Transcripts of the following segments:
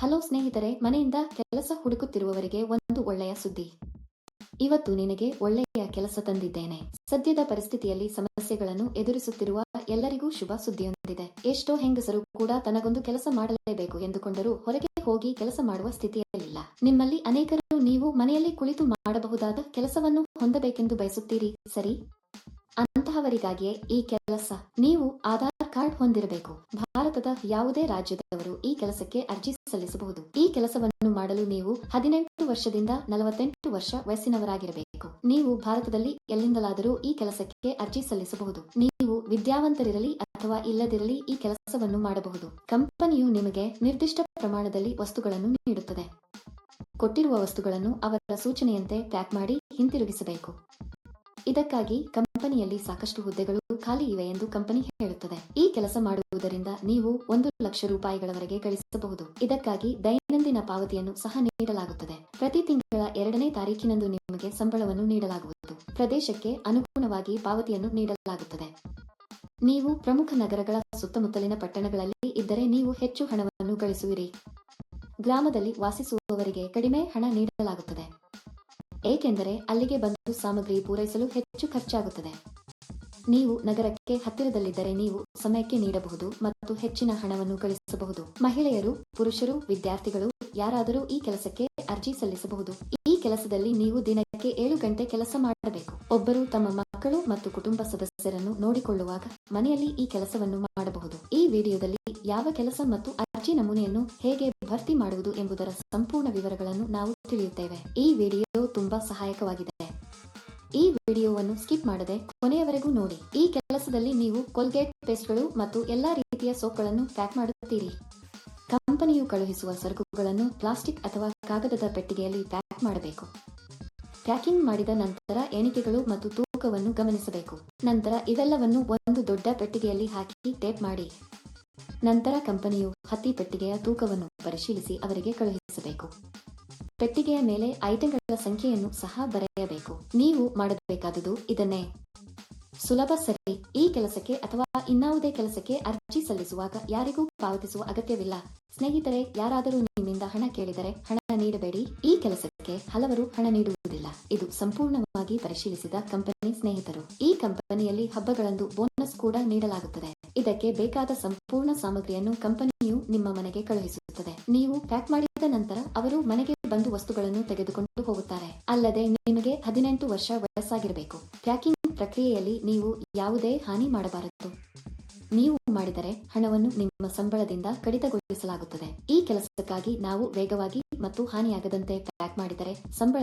Hello ಸ್ನೇಹಿತರೆ, ಮನೆಯಿಂದ ಕೆಲಸ ಹುಡುಕುತ್ತಿರುವವರಿಗೆ ಒಂದು ಒಳ್ಳೆಯ ಸುದ್ದಿ. ಇವತ್ತು ನಿನಗೆ ಒಳ್ಳೆಯ ಕೆಲಸ ತಂದಿದ್ದೇನೆ. ಸದ್ಯದ ಪರಿಸ್ಥಿತಿಯಲ್ಲಿ ಸಮಸ್ಯೆಗಳನ್ನು ಎದುರಿಸುತ್ತಿರುವ ಎಲ್ಲರಿಗೂ ಶುಭ ಸುದ್ದಿಯೊಂದಿದೆ. ಎಷ್ಟೋ ಹೆಂಗಸರು ಕೂಡ ತನಗೊಂದು ಕೆಲಸ ಮಾಡಲೇಬೇಕು ಎಂದುಕೊಂಡರೂ ಹೊರಗೆ ಹೋಗಿ ಕೆಲಸ ಮಾಡುವ ಸ್ಥಿತಿಯಲ್ಲಿಲ್ಲ. ನಿಮ್ಮಲ್ಲಿ ಅನೇಕರು ನೀವು ಮನೆಯಲ್ಲಿ ಕುಳಿತು ಮಾಡಬಹುದಾದ ಕೆಲಸವನ್ನು ಹೊಂದಬೇಕೆಂದು ಬಯಸುತ್ತೀರಿ, ಸರಿ? ಅಂತಹವರಿಗಾಗಿಯೇ ಈ ಕೆಲಸ. ನೀವು ಆಧಾರ್ ಕಾರ್ಡ್ ಹೊಂದಿರಬೇಕು. ಭಾರತದ ಯಾವುದೇ ರಾಜ್ಯದವರು ಈ ಕೆಲಸಕ್ಕೆ ಅರ್ಜಿ ಸಲ್ಲಿಸಬಹುದು. ಈ ಕೆಲಸವನ್ನು ಮಾಡಲು ನೀವು ಹದಿನೆಂಟು ವರ್ಷದಿಂದ ನಲವತ್ತೆಂಟು ವರ್ಷ ವಯಸ್ಸಿನವರಾಗಿರಬೇಕು. ನೀವು ಭಾರತದಲ್ಲಿ ಎಲ್ಲಿಂದಲಾದರೂ ಈ ಕೆಲಸಕ್ಕೆ ಅರ್ಜಿ ಸಲ್ಲಿಸಬಹುದು. ನೀವು ವಿದ್ಯಾವಂತರಿರಲಿ ಅಥವಾ ಇಲ್ಲದಿರಲಿ ಈ ಕೆಲಸವನ್ನು ಮಾಡಬಹುದು. ಕಂಪನಿಯು ನಿಮಗೆ ನಿರ್ದಿಷ್ಟ ಪ್ರಮಾಣದಲ್ಲಿ ವಸ್ತುಗಳನ್ನು ನೀಡುತ್ತದೆ. ಕೊಟ್ಟಿರುವ ವಸ್ತುಗಳನ್ನು ಅವರ ಸೂಚನೆಯಂತೆ ಪ್ಯಾಕ್ ಮಾಡಿ ಹಿಂತಿರುಗಿಸಬೇಕು. ಇದಕ್ಕಾಗಿ ಕಂಪನಿಯಲ್ಲಿ ಸಾಕಷ್ಟು ಹುದ್ದೆಗಳು ಖಾಲಿ ಇವೆ ಎಂದು ಕಂಪನಿ ಹೇಳುತ್ತದೆ. ಈ ಕೆಲಸ ಮಾಡುವುದರಿಂದ ನೀವು ಒಂದು ಲಕ್ಷ ರೂಪಾಯಿಗಳವರೆಗೆ ಗಳಿಸಬಹುದು. ಇದಕ್ಕಾಗಿ ದೈನಂದಿನ ಪಾವತಿಯನ್ನು ಸಹ ನೀಡಲಾಗುತ್ತದೆ. ಪ್ರತಿ ತಿಂಗಳ ಎರಡನೇ ತಾರೀಕಿನಂದು ನಿಮಗೆ ಸಂಬಳವನ್ನು ನೀಡಲಾಗುವುದು. ಪ್ರದೇಶಕ್ಕೆ ಅನುಗುಣವಾಗಿ ಪಾವತಿಯನ್ನು ನೀಡಲಾಗುತ್ತದೆ. ನೀವು ಪ್ರಮುಖ ನಗರಗಳ ಸುತ್ತಮುತ್ತಲಿನ ಪಟ್ಟಣಗಳಲ್ಲಿ ಇದ್ದರೆ ನೀವು ಹೆಚ್ಚು ಹಣವನ್ನು ಗಳಿಸುವಿರಿ. ಗ್ರಾಮದಲ್ಲಿ ವಾಸಿಸುವವರಿಗೆ ಕಡಿಮೆ ಹಣ ನೀಡಲಾಗುತ್ತದೆ. ಏಕೆಂದರೆ ಅಲ್ಲಿಗೆ ಬಂದು ಸಾಮಗ್ರಿ ಪೂರೈಸಲು ಹೆಚ್ಚು ಖರ್ಚಾಗುತ್ತದೆ. ನೀವು ನಗರಕ್ಕೆ ಹತ್ತಿರದಲ್ಲಿದ್ದರೆ ನೀವು ಸಮಯಕ್ಕೆ ನೀಡಬಹುದು ಮತ್ತು ಹೆಚ್ಚಿನ ಹಣವನ್ನು ಗಳಿಸಬಹುದು ಮಹಿಳೆಯರು, ಪುರುಷರು, ವಿದ್ಯಾರ್ಥಿಗಳು ಯಾರಾದರೂ ಈ ಕೆಲಸಕ್ಕೆ ಅರ್ಜಿ ಸಲ್ಲಿಸಬಹುದು. ಈ ಕೆಲಸದಲ್ಲಿ ನೀವು ದಿನಕ್ಕೆ ಏಳು ಗಂಟೆ ಕೆಲಸ ಮಾಡಬೇಕು. ಒಬ್ಬರು ತಮ್ಮ ಮಕ್ಕಳು ಮತ್ತು ಕುಟುಂಬ ಸದಸ್ಯರನ್ನು ನೋಡಿಕೊಳ್ಳುವಾಗ ಮನೆಯಲ್ಲಿ ಈ ಕೆಲಸವನ್ನು ಮಾಡಬಹುದು. ಈ ವಿಡಿಯೋದಲ್ಲಿ ಯಾವ ಕೆಲಸ ಮತ್ತು ಅರ್ಜಿ ನಮೂನೆಯನ್ನು ಹೇಗೆ ಭರ್ತಿ ಮಾಡುವುದು ಎಂಬುದರ ಸಂಪೂರ್ಣ ವಿವರಗಳನ್ನು ನಾವು ತಿಳಿಯುತ್ತೇವೆ. ಈ ವಿಡಿಯೋ ತುಂಬಾ ಸಹಾಯಕವಾಗಿದೆ. ಈ ವಿಡಿಯೋವನ್ನು ಸ್ಕಿಪ್ ಮಾಡದೆ ಕೊನೆಯವರೆಗೂ ನೋಡಿ. ಈ ಕೆಲಸದಲ್ಲಿ ನೀವು ಕೋಲ್ಗೇಟ್ ಪೇಸ್ಟ್ಗಳು ಮತ್ತು ಎಲ್ಲಾ ರೀತಿಯ ಸೋಪ್ಗಳನ್ನು ಪ್ಯಾಕ್ ಮಾಡುತ್ತೀರಿ. ಕಂಪನಿಯು ಕಳುಹಿಸುವ ಸರಕುಗಳನ್ನು ಪ್ಲಾಸ್ಟಿಕ್ ಅಥವಾ ಕಾಗದದ ಪೆಟ್ಟಿಗೆಯಲ್ಲಿ ಪ್ಯಾಕ್ ಮಾಡಬೇಕು. ಪ್ಯಾಕಿಂಗ್ ಮಾಡಿದ ನಂತರ ಎಣಿಕೆಗಳು ಮತ್ತು ತೂಕವನ್ನು ಗಮನಿಸಬೇಕು. ನಂತರ ಇವೆಲ್ಲವನ್ನು ಒಂದು ದೊಡ್ಡ ಪೆಟ್ಟಿಗೆಯಲ್ಲಿ ಹಾಕಿ ಟೇಪ್ ಮಾಡಿ. ನಂತರ ಕಂಪನಿಯು ಹತ್ತಿ ಪೆಟ್ಟಿಗೆಯ ತೂಕವನ್ನು ಪರಿಶೀಲಿಸಿ ಅವರಿಗೆ ಕಳುಹಿಸಬೇಕು. ಪೆಟ್ಟಿಗೆಯ ಮೇಲೆ ಐಟಂಗಳ ಸಂಖ್ಯೆಯನ್ನು ಸಹ ಬರೆಯಬೇಕು. ನೀವು ಮಾಡಬೇಕಾದುದು ಇದನ್ನೇ. ಸುಲಭ ಸರಿ. ಈ ಕೆಲಸಕ್ಕೆ ಅಥವಾ ಇನ್ನಾವುದೇ ಕೆಲಸಕ್ಕೆ ಅರ್ಜಿ ಸಲ್ಲಿಸುವಾಗ ಯಾರಿಗೂ ಪಾವತಿಸುವ ಅಗತ್ಯವಿಲ್ಲ. ಸ್ನೇಹಿತರೆ, ಯಾರಾದರೂ ನಿಮ್ಮಿಂದ ಹಣ ಕೇಳಿದರೆ ಹಣ ನೀಡಬೇಡಿ. ಈ ಕೆಲಸಕ್ಕೆ ಹಲವರು ಹಣ ನೀಡುವುದಿಲ್ಲ. ಇದು ಸಂಪೂರ್ಣವಾಗಿ ಪರಿಶೀಲಿಸಿದ ಕಂಪನಿ ಸ್ನೇಹಿತರು. ಈ ಕಂಪನಿಯಲ್ಲಿ ಹಬ್ಬಗಳಂದು ಬೋನಸ್ ಕೂಡ ನೀಡಲಾಗುತ್ತದೆ. ಇದಕ್ಕೆ ಬೇಕಾದ ಸಂಪೂರ್ಣ ಸಾಮಗ್ರಿಯನ್ನು ಕಂಪನಿಯು ನಿಮ್ಮ ಮನೆಗೆ ಕಳುಹಿಸುತ್ತದೆ. ನೀವು ಪ್ಯಾಕ್ ಮಾಡಿದ ನಂತರ ಅವರು ಮನೆಗೆ ಬಂದು ವಸ್ತುಗಳನ್ನು ತೆಗೆದುಕೊಂಡು ಹೋಗುತ್ತಾರೆ. ಅಲ್ಲದೆ ನಿಮಗೆ ಹದಿನೆಂಟು ವರ್ಷ ವಯಸ್ಸಾಗಿರಬೇಕು. ಪ್ಯಾಕಿಂಗ್ ಪ್ರಕ್ರಿಯೆಯಲ್ಲಿ ನೀವು ಯಾವುದೇ ಹಾನಿ ಮಾಡಬಾರದು. ನೀವು ಮಾಡಿದರೆ ಹಣವನ್ನು ನಿಮ್ಮ ಸಂಬಳದಿಂದ ಕಡಿತಗೊಳಿಸಲಾಗುತ್ತದೆ. ಈ ಕೆಲಸಕ್ಕಾಗಿ ನಾವು ವೇಗವಾಗಿ ಮತ್ತು ಹಾನಿಯಾಗದಂತೆ ಪ್ಯಾಕ್ ಮಾಡಿದರೆ ಸಂಬಳ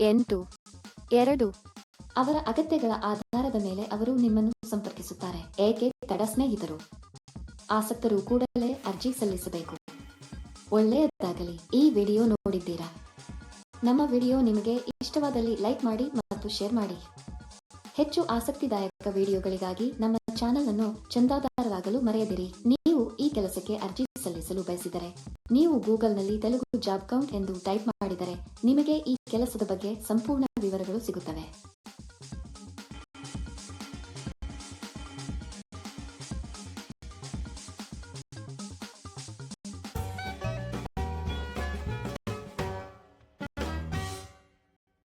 ಎಂಟು, ಎರಡು. ಅವರ ಅಗತ್ಯಗಳ ಆಧಾರದ ಮೇಲೆ ಅವರು ನಿಮ್ಮನ್ನು ಸಂಪರ್ಕಿಸುತ್ತಾರೆ, ಏಕೆ ತಡ ಸ್ನೇಹಿತರು? ಆಸಕ್ತರು ಕೂಡಲೇ ಅರ್ಜಿ ಸಲ್ಲಿಸಬೇಕು. ಒಳ್ಳೆಯದಾಗಲಿ, ಈ ವಿಡಿಯೋ ನೋಡಿದ್ದೀರಾ? ನಮ್ಮ ವಿಡಿಯೋ ನಿಮಗೆ ಇಷ್ಟವಾದಲ್ಲಿ ಲೈಕ್ ಮಾಡಿ ಮತ್ತು ಶೇರ್ ಮಾಡಿ. ಹೆಚ್ಚು ಆಸಕ್ತಿದಾಯಕ ವಿಡಿಯೋಗಳಿಗಾಗಿ ನಮ್ಮ ಚಾನಲ್ ಅನ್ನು ಚಂದಾದಾರರಾಗಲು ಮರೆಯದಿರಿ. ನೀವು ಈ ಕೆಲಸಕ್ಕೆ ಅರ್ಜಿ ಸಲ್ಲಿಸಲು ಬಯಸಿದರೆ ನೀವು ಗೂಗಲ್ನಲ್ಲಿ ತೆಲುಗು ಜಾಬ್ ಕೌಂಟ್ ಎಂದು ಟೈಪ್ ಮಾಡಿದರೆ ನಿಮಗೆ ಈ ಕೆಲಸದ ಬಗ್ಗೆ ಸಂಪೂರ್ಣ ವಿವರಗಳು ಸಿಗುತ್ತವೆ.